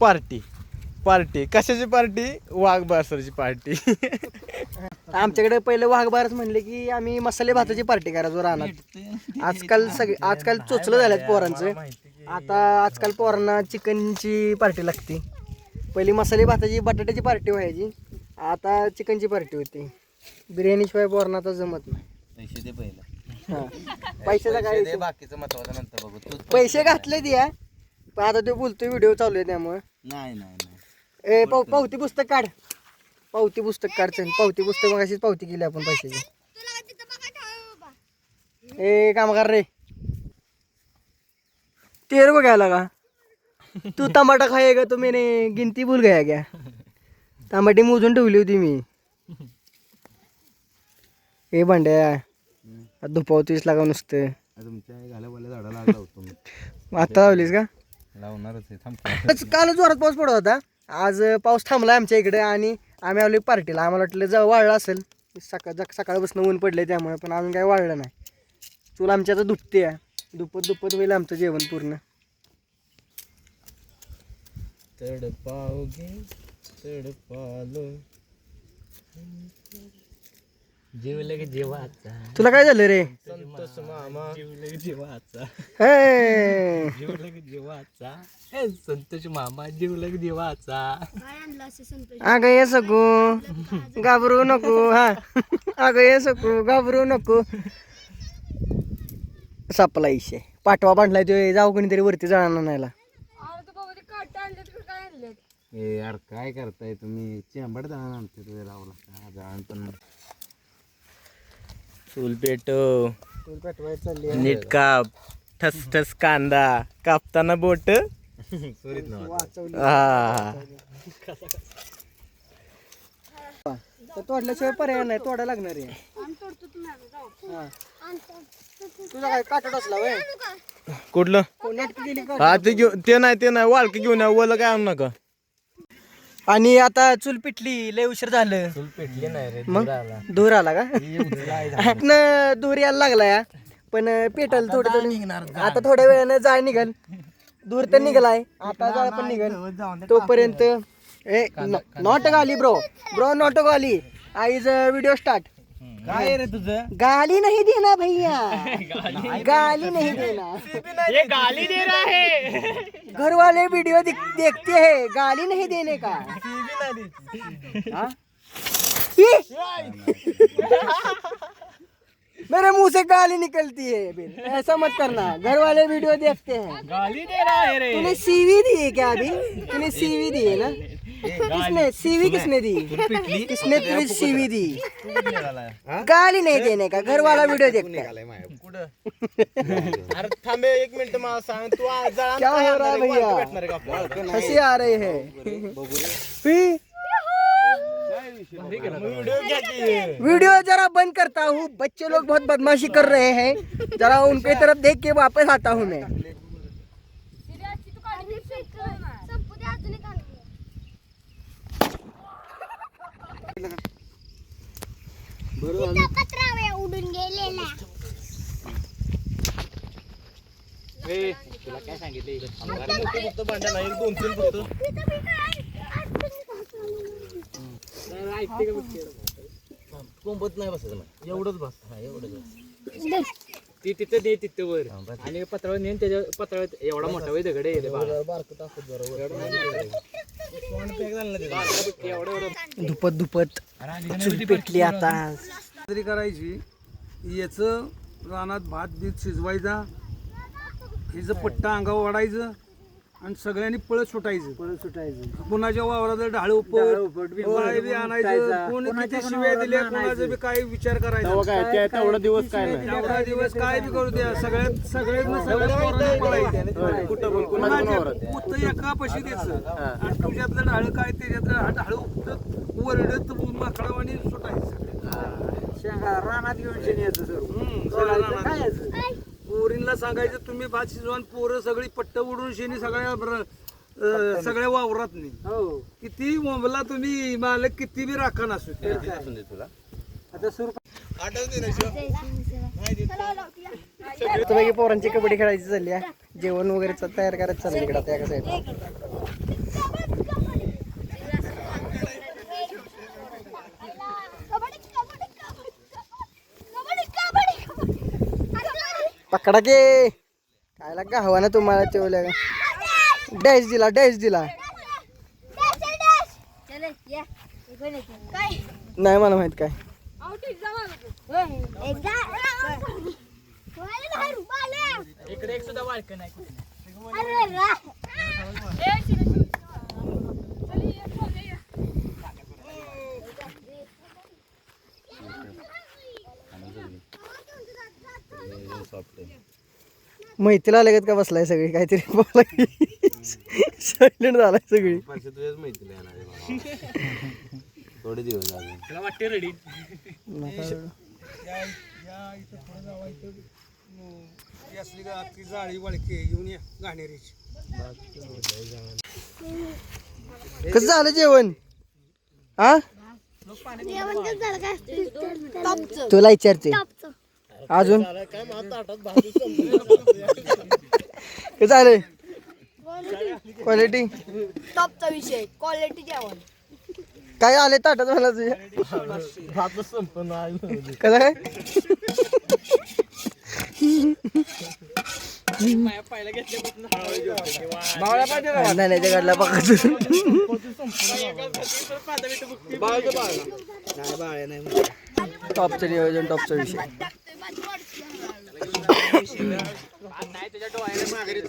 Party. Party. कशाची party? वाघ बासरची पार्टी. आमच्याकडे पहिले वाघबारच म्हणले की आम्ही मसाले भाताची पार्टी करायचो रानात. आजकाल सगळे आजकाल चोचलं झाल्यात पोरांचं. आता आजकाल पोरांना चिकनची पार्टी लागते. पहिली मसाले भाताची बटाट्याची पार्टी व्हायची. आता चिकनची पार्टी होती. बिर्याणीशिवाय पोरांना आता जमत नाही. पैसे दे पहिला. हा. पैशाचा काय पैसे दे विषय? बाकीचं महत्वाचं नंतर बघू. तू पैसे घातले द्या पण आता तो बोलतोय व्हिडिओ चालू आहे त्यामुळे. नाही नाही नाही. ए पाव पावती पुस्तक काढ. पावती पुस्तक काढ चल. पावती पुस्तक मग अशीच पावती केली आपण पैशाची. ए काम कर रे. तेर बघायला का? तू टमाटा खाय का तो मैंने गिनती भूल गया क्या? टमाटी मोजून ठेवली होती मी. ए भांड्या. दुपावतीस लागा नुसतं. तुमच्या होतो मी. आता लावलीस का? लावणारच आहे. थांब. कालच कालच जोरात पाऊस पडत होता. आज पाऊस थांबला आमच्या इकडे आणि आम्ही आलो पार्टीला. आम्हाला वाटलं जवळ वाळलं असेल. सकाळ सकाळपासून ऊन पडले त्यामुळे पण अजून काही वाळलं नाही. चूल आमची आता दुपते आहे दुपत दुपत होईल आमचं जेवण पूर्ण. तडपावगे तडपालो जीवलं की जीवाचा. तुला काय झालं रे? संतोष मामा. जीवलं की जीवाचा. हे! जीवलं की जीवाचा. हे संतोष मामा जीवलं की जीवाचा. अगं ये सकू. घाबरू नको हा. अगं ये सकू. घाबरू नको. सापला इशे. पाठवा बांधलाय तो. जाऊ कोणीतरी वरती जाणार नाहीला ए यार काय करताय तुम्ही? चेंबड जाणार आमच्या तुझ्या लावला जाण पण चूल पेटव पाठवाय चालली नीट काप ठस ठस कांदा कापताना बोट. वाचवली. हा. तर तोडल्याशिवाय पर्याय नाही तोडा लागणार आहे. हा. तुझा काय काटा टसला वय? कुठलं? कोण नाटकी गेली का? हा ते घेऊ ते नाही ते नाही. वाळकी घेऊन या वलं काय आणू नका. आणि आता चूल पिटली लय उशीर झालं. चूल पेटली नाही रे मग? धूर आला. का? न धूर यायला लागलाय पण पेटल थोडं थोडं आता थोड्या वेळानं जाळ निघल. धूर तर निघालाय. आता जाळ पण निघल. तोपर्यंत ए नॉट गाली ब्रो. ब्रो नॉट गाली आईज व्हिडिओ स्टार्ट काय रे तुझं? गाली नहीं देना भैया. गाली नहीं देना ये गाली दे रहा है. घर वाले वीडियो देखते हैं. गाली नहीं देने का? हाँ? ई! मेरे मुँह से गाली निकलती है फिर ऐसा मत करना. घर वाले वीडियो देखते हैं। गाली दे रहा है रे. तूने सीवी दी है क्या अभी? तूने सीवी दी है ना? किसने सीवी किसने दी किसने तुझे सीवी दी गाली नहीं देने का घर वाला वीडियो देखता है अरे थांबे एक मिनिट मला सांग तू आज क्या हो रहा है? भैया? हंसी आ रही है. वीडियो जरा बंद करता हूँ बच्चे लोग बहुत बदमाशी कर रहे हैं जरा उनके तरफ देख के वापस आता हूँ मैं पत्रावळ्या उडून गेलेल्या तुला काय सांगितलं इकडे थांब. मोठं फक्त भांडण आहे, एक दोन तीन फक्त. कोंबत नाही बसायचं एवढंच बस. हा एवढं बस. ती तिथं दे तिथं वर. आणि पत्रावर नेऊन त्याच्या पत्रावर एवढा मोठा वय दगड आहे रे बाळा. एवढं एवढं दुपत धुपत चूल पेटली आता. तरी करायची. याचं रानात भात बीत शिजवायचा. हिचं पट्टा अंगावर वाढायचं आणि सगळ्यांनी पळत सुटायचं. परत सुटायचं. कुणाच्या वावरात ढाळ उपट बी आणायचं कोणी किती शिव्या दिल्या कोणाचा बी काय विचार करायचा. काय त्या- तेवढा दिवस काय नाही. एवढा दिवस काय बी करू द्या सगळ्यात सगळ्यात सगळ्या पोरांनी पळायचं. कुठं? पुत एका पशी द्यायचं. आणि तुझ्यातलं ढाळ काय त्याच्यातलं ढाळ उपटत वरडत माकडावानी सुटायचं. रानात घेऊन सर्व. हम्म, सगळं रानात. काय? पोरींना सांगायचं तुम्ही भात शिजवान पोरं सगळी पट्ट उडून शेणी सगळ्या बर- अं, सगळ्या वावरात नाही हो. किती मोबला तुम्ही मालक किती बी राखा नसू असून दे तुला. आता सुरू पोरांची कबड्डी खेळायची चालली आहे. जेवण वगैरे चा- तयार करायचं चाललं इकडे. एका कडके काय लागा हवा ना तुम्हाला तेवढ्या डॅश दिला डॅश दिला. नाही मला माहीत काय. इकडे एक सुद्धा वाळकं नाही मैत्रीला आले का बसलाय सगळी? काहीतरी बोला सायलेंट झालाय सगळी. तुझ्याच माहिती मला. थोडे दिवस अजून. तुला वाटते रेडी ती असली ती जाळी वळके घेऊन या कसं झालं? जेवण हा. तुला विचारते. अजून? कसं झालं. क्वालिटी टॉपचा विषय क्वालिटी जेवण. काय आले ताटात मला तुझ्या कसं काय. नाही नाही टॉपचं नियोजन टॉपचा विषय आज नाही तुझ्या डोळ्याने माघारी